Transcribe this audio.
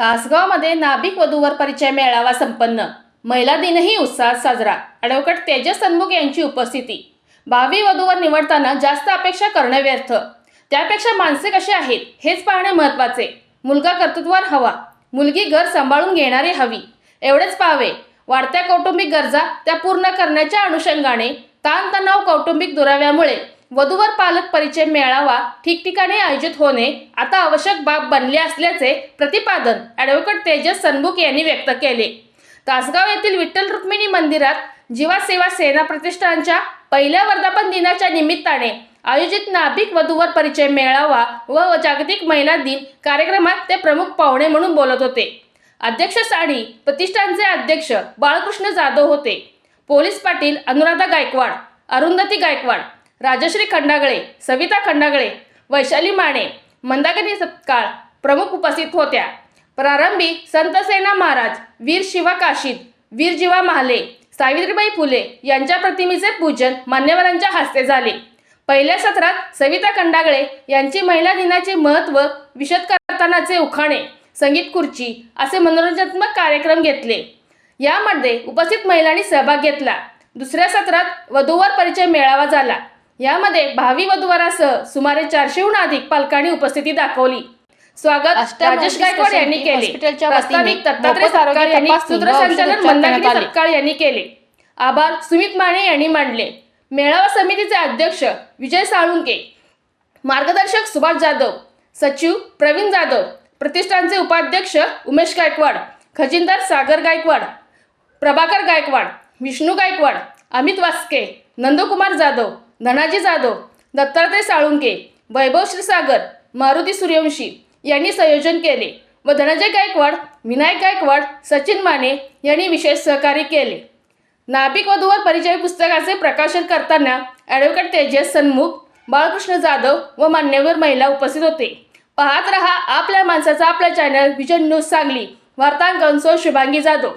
तासगावमध्ये नाभिक वधूवर परिचय मेळावा संपन्न. महिला दिनही उत्साहात साजरा. ॲडव्होकेट तेजस सन्मुख यांची उपस्थिती. भावी वधूवर निवडताना जास्त अपेक्षा करणे व्यर्थ. त्यापेक्षा माणसे कशी आहेत हेच पाहणे महत्त्वाचे. मुलगा कर्तृत्वान हवा. मुलगी घर सांभाळून घेणारी हवी. एवढेच पाहावे. वाढत्या कौटुंबिक गरजा त्या पूर्ण करण्याच्या अनुषंगाने ताणतणाव कौटुंबिक दुराव्यामुळे वधूवर पालक परिचय मेळावा ठिकठिकाणी आयोजित होणे आता आवश्यक बाब बनले असल्याचे प्रतिपादन ॲडव्होकेट तेजस सनमुख यांनी व्यक्त केले. तासगाव येथील विठ्ठल रुक्मिणी मंदिरात जीवा सेवा सेना प्रतिष्ठानच्या पहिल्या वर्धापन दिनाच्या निमित्ताने आयोजित नाभिक वधूवर परिचय मेळावा व जागतिक महिला दिन कार्यक्रमात ते प्रमुख पाहुणे म्हणून बोलत होते. अध्यक्षस्थानी प्रतिष्ठानचे अध्यक्ष बाळकृष्ण जाधव होते. पोलीस पाटील अनुराधा गायकवाड अरुंधती गायकवाड राजश्री खंडागळे सविता खंडागळे वैशाली माने मंदाकिनी सत्काळ प्रमुख उपस्थित होत्या. प्रारंभी संतसेना महाराज वीर शिवा काशीद वीर जीवा महाले सावित्रीबाई फुले यांच्या प्रतिमेचे पूजन मान्यवरांच्या हस्ते झाले. पहिल्या सत्रात सविता खंडागळे यांची महिला दिनाचे महत्त्व विशद करतानाचे उखाणे संगीत खुर्ची असे मनोरंजनात्मक कार्यक्रम घेतले. यामध्ये उपस्थित महिलांनी सहभाग घेतला. दुसऱ्या सत्रात वधूवर परिचय मेळावा झाला. यामध्ये भावी वधूवरासह सुमारे चारशेहून अधिक पालकांनी उपस्थिती दाखवली. स्वागत राजेश गायकवाड यांनी केले. प्रास्ताविक दत्तात्रय यांनी सूत्रसंचालन मंदाकिनी यांनी केले. आभार सुमित माने यांनी मांडले. मेळावा समितीचे अध्यक्ष विजय साळुंके मार्गदर्शक सुभाष जाधव सचिव प्रवीण जाधव प्रतिष्ठानचे उपाध्यक्ष उमेश गायकवाड खजिनदार सागर गायकवाड प्रभाकर गायकवाड विष्णू गायकवाड अमित वास्के नंदकुमार जाधव धनाजी जाधव दत्तात्रय साळुंके वैभव श्रीसागर मारुती सूर्यवंशी यांनी संयोजन केले व धनंजय गायकवाड विनायक गायकवाड सचिन माने यांनी विशेष सहकार्य केले. नाभिक वधूवर परिचय पुस्तकाचे प्रकाशन करताना ॲडव्होकेट तेजस सन्मुख बाळकृष्ण जाधव व मान्यवर महिला उपस्थित होते. पाहत रहा आपल्या माणसाचा आपला चॅनल विजन न्यूज सांगली वार्तांकन सो शुभांगी जाधव.